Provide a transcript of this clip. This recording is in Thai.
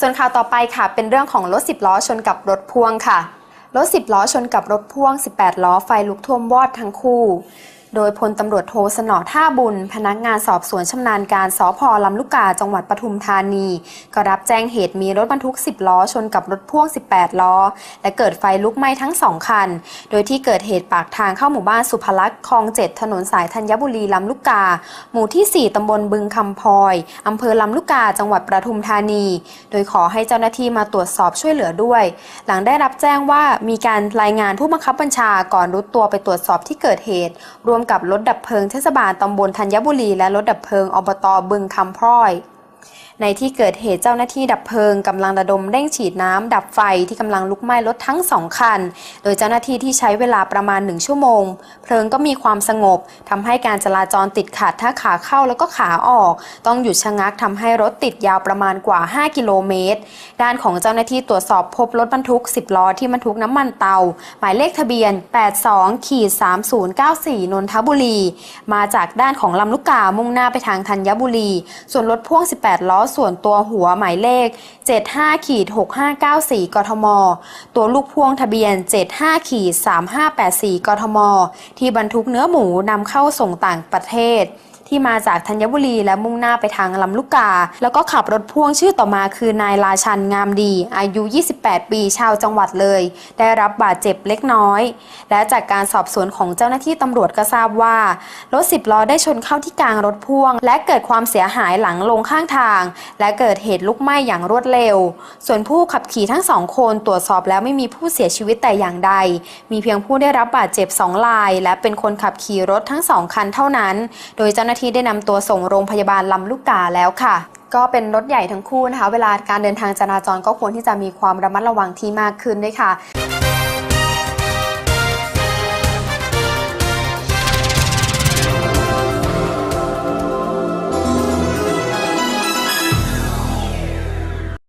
ส่วนข่าวต่อไปค่ะ เป็นเรื่องของรถ10ล้อชนกับรถพ่วงค่ะ รถ10ล้อชนกับรถพ่วง 18 ล้อไฟลุกท่วมวอดทั้งคู่ โดยพลตำรวจโทสนอท่าบุญ พนักงานสอบสวนชำนาญการสพลำลูกกาจังหวัดปทุมธานี ก็รับแจ้งเหตุมีรถบรรทุก 10 ล้อชนกับรถพ่วง 18 ล้อ และเกิดไฟลุกไหม้ทั้งสองคัน โดยที่เกิดเหตุปากทางเข้าหมู่บ้านสุภลักษณ์คลอง7ถนนสายธัญบุรีลำลูกกา หมู่ที่ 4ตำบลบึงคำพลอยอำเภอลำลูกกาจังหวัดปทุมธานี โดยขอให้เจ้าหน้าที่มาตรวจสอบช่วยเหลือด้วย หลังได้รับแจ้งว่ามีการรายงานผู้บังคับบัญชาก่อนรุดตัวไปตรวจสอบที่เกิดเหตุรววมกับรถดับเพลิงเทศบาลตำบลธัญบุรีและรถดับเพลิงอบตบึงคำพร้อย ในที่เกิดเหตุเจ้าหน้าที่ดับเพลิงกำลังระดมเร่งฉีดน้ำดับไฟที่กำลังลุกไหม้รถทั้งสองคัน โดยเจ้าหน้าที่ที่ใช้เวลาประมาณหนึ่งชั่วโมง เพลิงก็มีความสงบทำให้การจราจรติดขัดทั้งขาเข้าแล้วก็ขาออก ต้องหยุดชะงักทำให้รถติดยาวประมาณกว่า 5 กิโลเมตร ด้านของเจ้าหน้าที่ตรวจสอบพบรถบรรทุก 10 ล้อที่บรรทุกน้ำมันเตา หมายเลขทะเบียน 82ขีด3094 นนทบุรี มาจากด้านของลำลูกกามุ่งหน้าไปทางธัญบุรี ส่วนรถพ่วง 18 ล้อส่วนตัวหัวหมายเลข 75ขีด6594 กทม ตัวลูกพ่วงทะเบียน 75ขีด3584 กทม ที่บรรทุกเนื้อหมูนำเข้าส่งต่างประเทศ ที่มาจากธัญบุรีและมุ่งหน้าไปทางลำลูกกา แล้วก็ขับรถพ่วงชื่อต่อมาคือนายราชันงามดี อายุ 28 ปีชาวจังหวัดเลย ได้รับบาดเจ็บเล็กน้อย และจากการสอบสวนของเจ้าหน้าที่ตำรวจก็ทราบว่า รถ10ล้อได้ชนเข้าที่กลางรถพ่วง และเกิดความเสียหายหลังลงข้างทาง และเกิดเหตุลุกไหม้อย่างรวดเร็ว ส่วนผู้ขับขี่ทั้งสองคนตรวจสอบแล้วไม่มีผู้เสียชีวิตแต่อย่างใด มีเพียงผู้ได้รับบาดเจ็บสองราย และเป็นคนขับขี่รถทั้งสองคันเท่านั้น โดยเจ้าหน้าที่ได้นำตัวส่งโรงพยาบาลลำลูกกาแล้วค่ะ ก็เป็นรถใหญ่ทั้งคู่นะคะ เวลาการเดินทางจราจรก็ควรที่จะมีความระมัดระวังที่มากขึ้นด้วยค่ะ